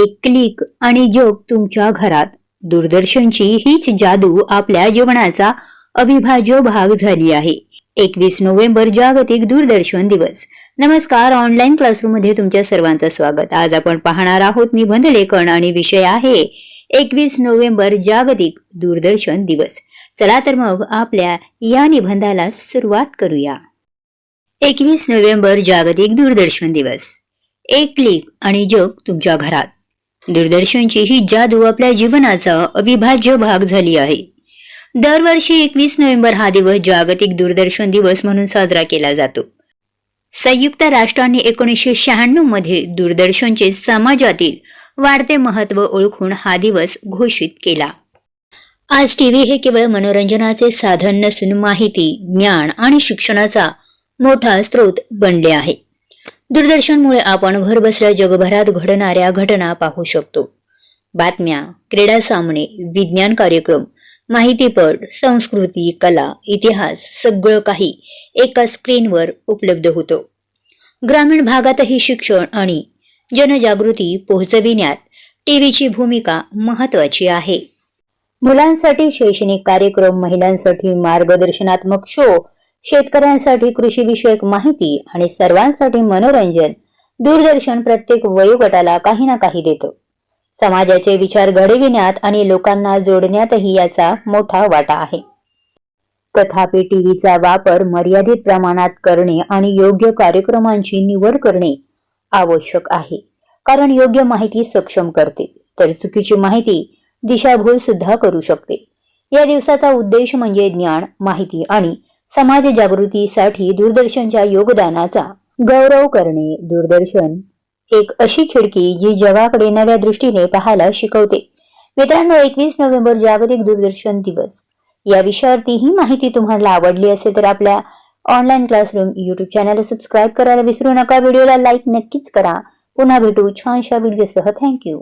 एक क्लिक आणि जग तुमच्या घरात. दूरदर्शनची हीच जादू आपल्या जीवनाचा अविभाज्य भाग झाली आहे. एकवीस नोव्हेंबर जागतिक दूरदर्शन दिवस. नमस्कार ऑनलाईन क्लासरूममध्ये तुमच्या सर्वांचं स्वागत. आज आपण पाहणार आहोत निबंध लेखन आणि विषय आहे एकवीस नोव्हेंबर जागतिक दूरदर्शन दिवस. चला तर मग आपल्या या निबंधाला सुरुवात करूया. एकवीस नोव्हेंबर जागतिक दूरदर्शन दिवस. एक क्लिक आणि जग तुमच्या घरात. दूरदर्शनची ही जादू आपल्या जीवनाचा अविभाज्य भाग झाली आहे. दरवर्षी एकवीस नोव्हेंबर हा दिवस जागतिक दूरदर्शन दिवस म्हणून साजरा केला जातो. संयुक्त राष्ट्रांनी एकोणीसशे शहाण्णवमध्ये दूरदर्शनचे समाजातील वाढते महत्त्व ओळखून हा दिवस घोषित केला. आज टीव्ही हे केवळ मनोरंजनाचे साधन नसून माहिती ज्ञान आणि शिक्षणाचा मोठा स्रोत बनले आहे. दूरदर्शनमुळे आपण घर बसल्या जगभरात घडणाऱ्या घटना पाहू शकतो. बातम्या क्रीडा सामने विज्ञान कार्यक्रम माहितीपट संस्कृती कला इतिहास सगळं काही एका स्क्रीनवर उपलब्ध होतं. ग्रामीण भागातही शिक्षण आणि जनजागृती पोहोचविण्यात टीव्हीची भूमिका महत्वाची आहे. मुलांसाठी शैक्षणिक कार्यक्रम महिलांसाठी मार्गदर्शनात्मक शो शेतकऱ्यांसाठी कृषीविषयक माहिती आणि सर्वांसाठी मनोरंजन दूरदर्शन प्रत्येक वयोगटाला काही ना काही देतं. समाजाचे विचार घडविण्यात आणि लोकांना जोडण्यातही याचा मोठा वाटा आहे. तथापि टीव्हीचा वापर मर्यादित प्रमाणात करणे आणि योग्य कार्यक्रमांची निवड करणे आवश्यक आहे. कारण योग्य माहिती सक्षम करते तर चुकीची माहिती दिशाभूल सुद्धा करू शकते. या दिवसाचा उद्देश म्हणजे ज्ञान माहिती आणि समाज जागृतीसाठी दूरदर्शनच्या योगदानाचा गौरव करणे दूरदर्शन. एक अशी खिडकी जी जगाकडे नव्या दृष्टीने पाहायला शिकवते. मित्रांनो एकवीस नोव्हेंबर जागतिक दूरदर्शन दिवस. या विषयावरती ही माहिती तुम्हाला आवडली असेल तर आपल्या ऑनलाईन क्लासरूम युट्यूब चॅनलला सबस्क्राईब करायला विसरू नका. व्हिडिओला लाईक नक्कीच करा. पुन्हा भेटू छानशा व्हिडिओसह थँक्यू